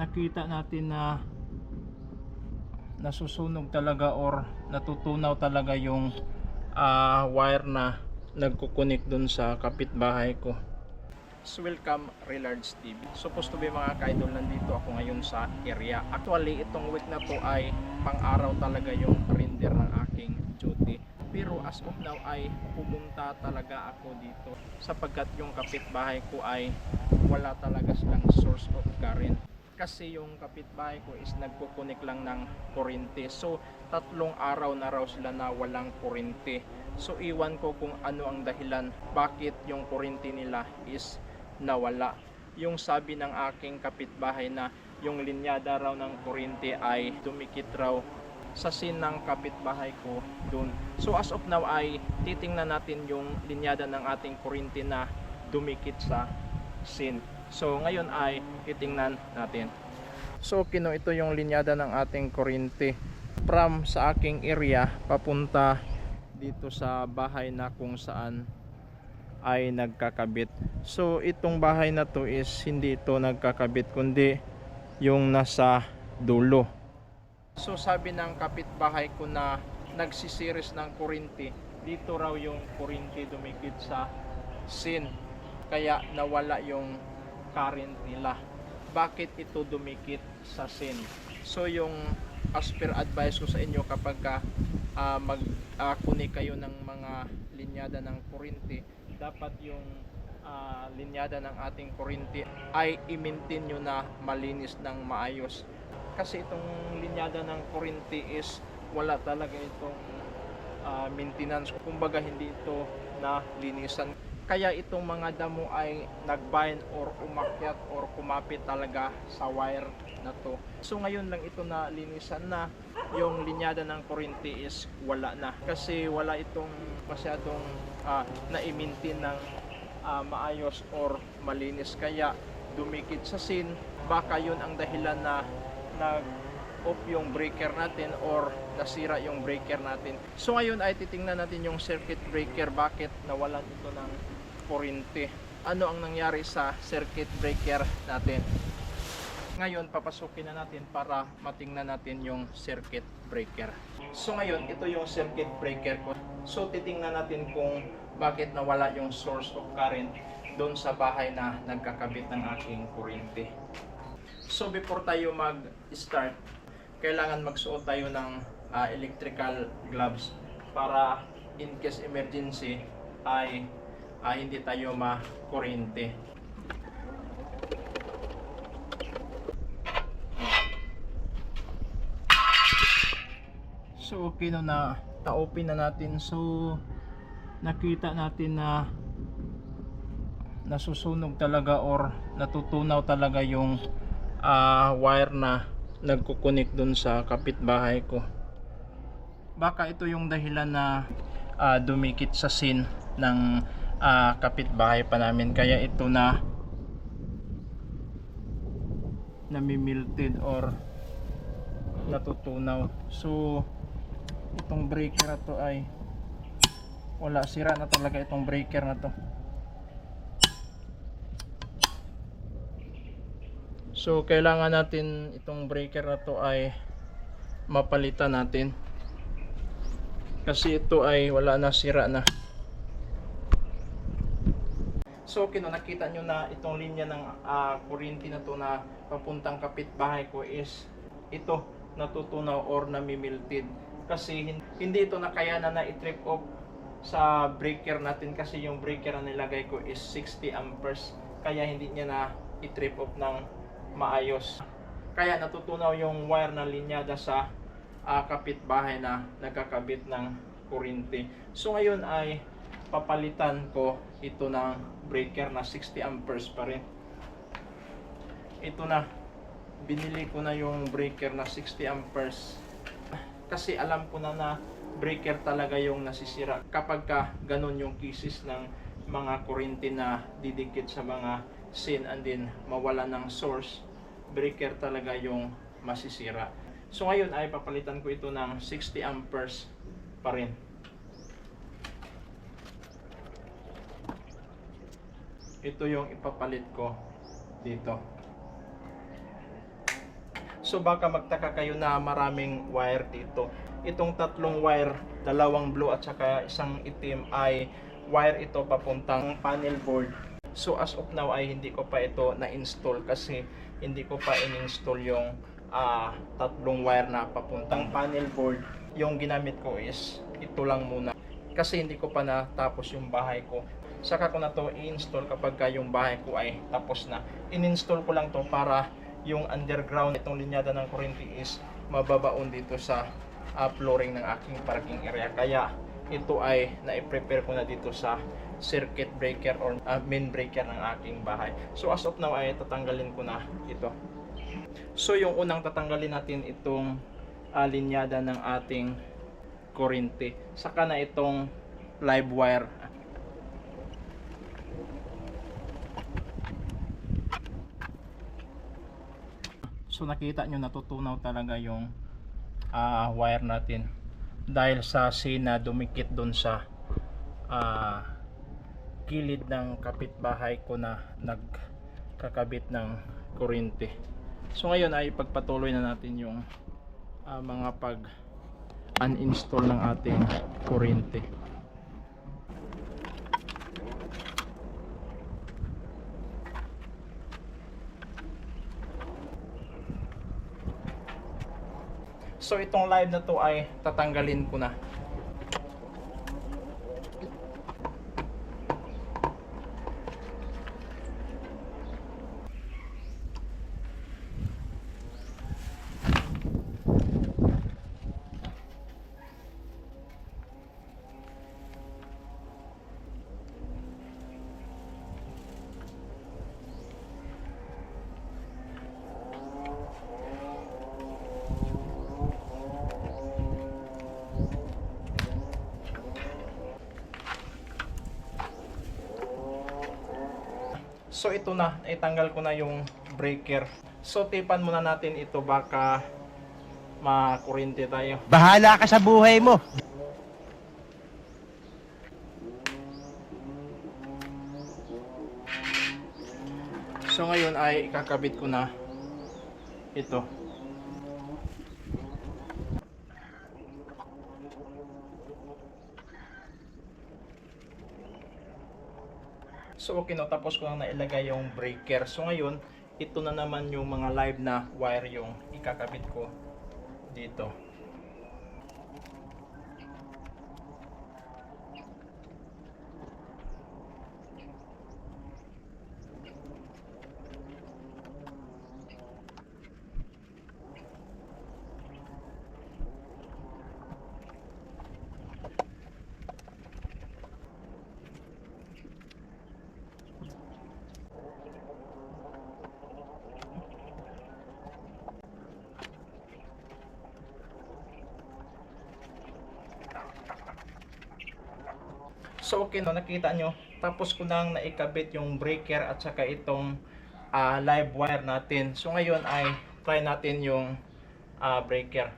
nakita natin na nasusunog talaga or natutunaw talaga yung ah, wire na nagkukunik dun sa kapitbahay ko. So welcome Relards TV. Supposed to be mga kaidol nandito ako ngayon sa area. Actually itong week na to ay pang-araw talaga yung render ng aking duty. Pero as of now ay pumunta talaga ako dito sapagkat yung kapitbahay ko ay wala talaga silang source of current kasi yung kapitbahay ko is nagkukunik lang ng kuryente. So, tatlong araw na raw sila na walang kuryente. So, iwan ko kung ano ang dahilan bakit yung kuryente nila is nawala. Yung sabi ng aking kapitbahay na yung linyada raw ng kuryente ay dumikit raw sa sin ng kapitbahay ko doon. So as of now ay titingnan natin yung linyada ng ating kuryente na dumikit sa sin. So ngayon ay titingnan natin. So kino ito yung linyada ng ating kuryente from sa aking area papunta dito sa bahay na kung saan ay nagkakabit. So itong bahay na to is hindi ito nagkakabit kundi yung nasa dulo. So sabi ng kapitbahay ko na nagsisiris ng kuryente, dito raw yung kuryente dumikit sa sin. Kaya nawala yung current nila. Bakit ito dumikit sa sin? So yung as per advice ko sa inyo kapag ka, ah, mag ah, kunik kayo ng mga linyada ng kuryente, dapat yung ah, linyada ng ating kuryente ay i-maintain nyo na malinis ng maayos kasi itong linyada ng kuryente is wala talaga itong ah, maintenance kumbaga hindi ito na linisan kaya itong mga damo ay nagbind or umakyat or kumapit talaga sa wire na to? So ngayon lang ito na linisan na. Yung linyada ng kuryente is wala na. Kasi wala itong masyadong ah, na-maintain ng ah, maayos or malinis. Kaya dumikit sa sin baka yun ang dahilan na nag off yung breaker natin or nasira yung breaker natin. So ngayon ay titingnan natin yung circuit breaker. Bakit nawalan ito ng kuryente. Ano ang nangyari sa circuit breaker natin? Ngayon papasukin na natin para matingnan natin yung circuit breaker. So ngayon ito yung circuit breaker ko. So titingnan natin kung bakit nawala yung source of current doon sa bahay na nagkakabit ng aking kuryente. So before tayo mag-start, kailangan magsuot tayo ng ah, electrical gloves para in case emergency ay ah, hindi tayo ma-kuryente. So okay no na ta-open na natin. So nakita natin na nasusunog talaga or natutunaw talaga yung ah, wire na nagkukunik dun sa kapitbahay ko. Baka ito yung dahilan na ah, dumikit sa sin ng ah, kapitbahay pa namin. Kaya ito na namimilted or natutunaw. So, itong breaker na to ay wala, sira na talaga itong breaker na to. So kailangan natin itong breaker na to ay mapalitan natin. Kasi ito ay wala na sira na. So okay no, nakita nyo na itong linya ng ah, kuryente na to na papuntang kapitbahay ko is ito natutunaw or namimilted. Kasi hin- hindi ito nakayanan na i-trip off sa breaker natin kasi yung breaker na nilagay ko is 60 amperes kaya hindi niya na i-trip off ng maayos. Kaya natutunaw yung wire na linyada sa ah, kapitbahay na nagkakabit ng kuryente. So ngayon ay papalitan ko ito ng breaker na 60 amperes pa rin. Ito na. Binili ko na yung breaker na 60 amperes. Kasi alam ko na na breaker talaga yung nasisira kapag ka ganun yung cases ng mga kuryente na didikit sa mga sin and then mawala ng source breaker talaga yung masisira so ngayon ay papalitan ko ito ng 60 amperes pa rin ito yung ipapalit ko dito So baka magtaka kayo na maraming wire dito. Itong tatlong wire, dalawang blue at saka isang itim ay wire ito papuntang panel board. So as of now ay hindi ko pa ito na-install kasi hindi ko pa in-install yung ah, tatlong wire na papuntang panel board. Yung ginamit ko is ito lang muna kasi hindi ko pa natapos yung bahay ko. Saka ko na to i-install kapag ka yung bahay ko ay tapos na. In-install ko lang to para yung underground itong linyada ng kuryente is mababaon dito sa ah, flooring ng aking parking area. Kaya ito ay na-prepare ko na dito sa circuit breaker or ah, main breaker ng aking bahay. So as of now ay tatanggalin ko na ito. So yung unang tatanggalin natin itong ah, linyada ng ating kuryente. Saka na itong live wire. So nakita nyo natutunaw talaga yung ah, wire natin dahil sa sina dumikit dun sa ah, gilid ng kapitbahay ko na nagkakabit ng kuryente. So ngayon ay pagpatuloy na natin yung ah, mga pag uninstall ng ating kuryente. So itong live na to ay tatanggalin ko na. So ito na, itanggal ko na yung breaker. So tipan muna natin ito baka makuryente tayo. Bahala ka sa buhay mo. So ngayon ay ikakabit ko na ito. So okay no, tapos ko lang nailagay yung breaker. So ngayon, ito na naman yung mga live na wire yung ikakabit ko dito. So okay no, nakita nyo. Tapos ko nang naikabit yung breaker at saka itong ah, live wire natin. So ngayon ay try natin yung ah, breaker.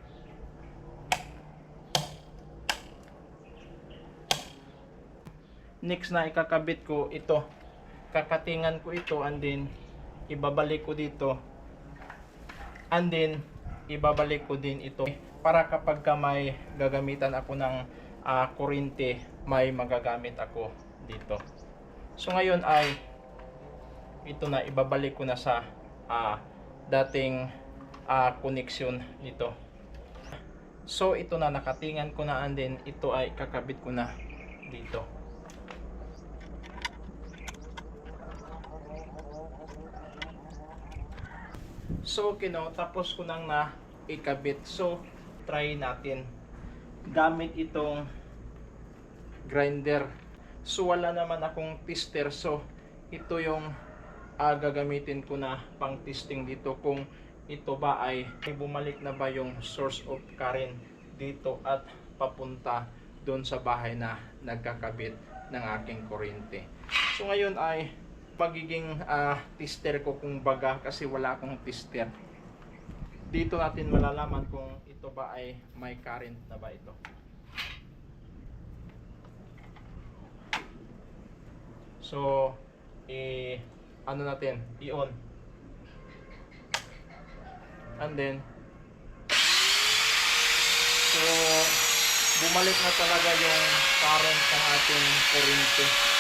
Next na ikakabit ko ito. Kakatingan ko ito and then ibabalik ko dito. And then ibabalik ko din ito para kapag ka may gagamitan ako ng ah, kuryente may magagamit ako dito. So ngayon ay ito na ibabalik ko na sa ah, dating ah, connection nito. So ito na nakatingan ko na and then ito ay kakabit ko na dito. So okay no, tapos ko nang na ikabit. So try natin gamit itong grinder. So wala naman akong tester. So ito yung ah, gagamitin ko na pang testing dito kung ito ba ay bumalik na ba yung source of current dito at papunta doon sa bahay na nagkakabit ng aking kuryente. So ngayon ay pagiging ah, tester ko kung baga kasi wala akong tester. Dito natin malalaman kung ito ba ay may current na ba ito. So, i ano natin, i-on. And then, so, bumalik na talaga yung current ng ating kuryente.